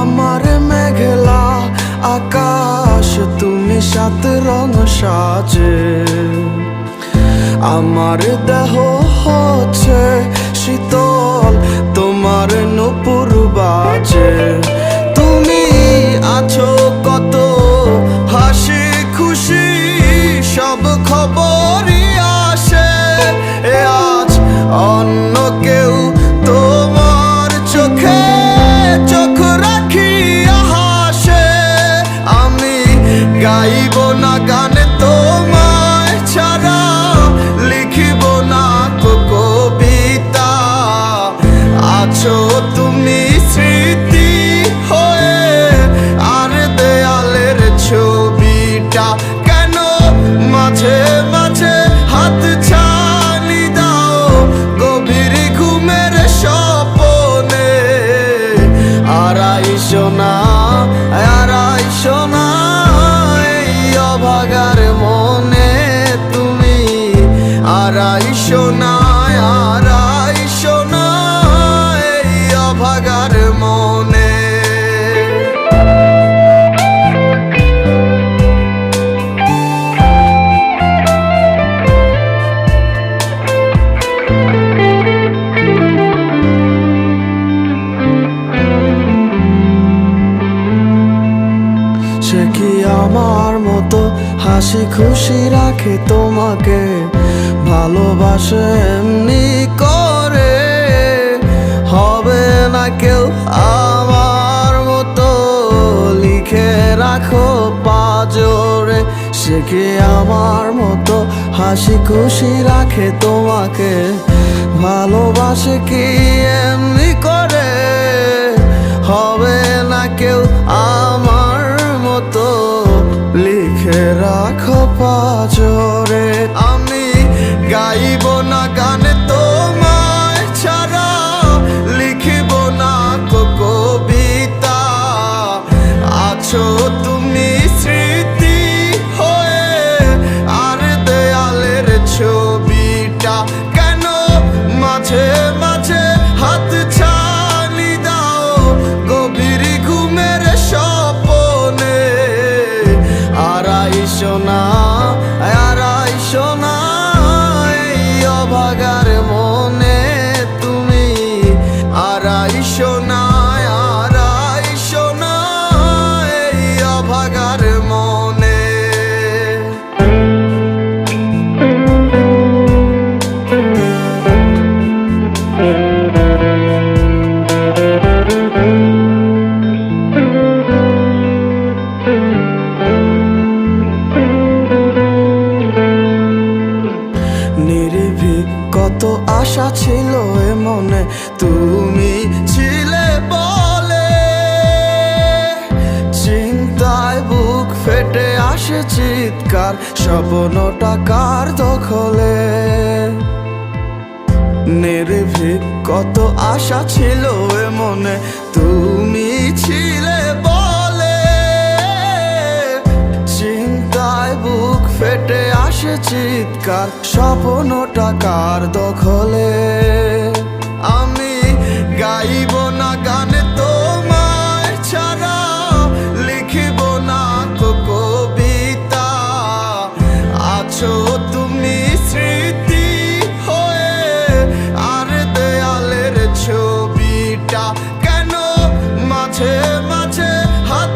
আমার মেঘলা আকাশ তুমি সাত রং সাজে আমার দেহ হচ্ছে শীতল তোমার নুপুর বাজে তুমি আছো ছবিটা আমার মতো হাসি খুশি রাখে তোমাকে, ভালোবাসে এমনি করে। হবে না কেউ আমার মতো, লিখে রাখো পাজরে। সে কি আমার মতো হাসি খুশি রাখে তোমাকে, ভালোবাসে কি এমনি করে? হবে না কেউ পাজরে। আমি গাইব না গান তোমায় ছাড়া, লিখিব না তো কবিতা। আছো তুমি স্মৃতি হয়ে, আর দেয়ালের ছবিটা কেন মাঝে মাঝে হাত ছানি দাও? গভীর ঘুমের স্বপনে আড়াই সোনা আশা ছিল এ মনে তুমি ছিলে বলে। চিন্তায় বুক ফেটে আসে চিৎকার স্বপ্ন টাকার দখলে? নির্ভীক কত আশা ছিল এ মনে তুমি চিৎকার স্বপ্ন টাকার দখলে?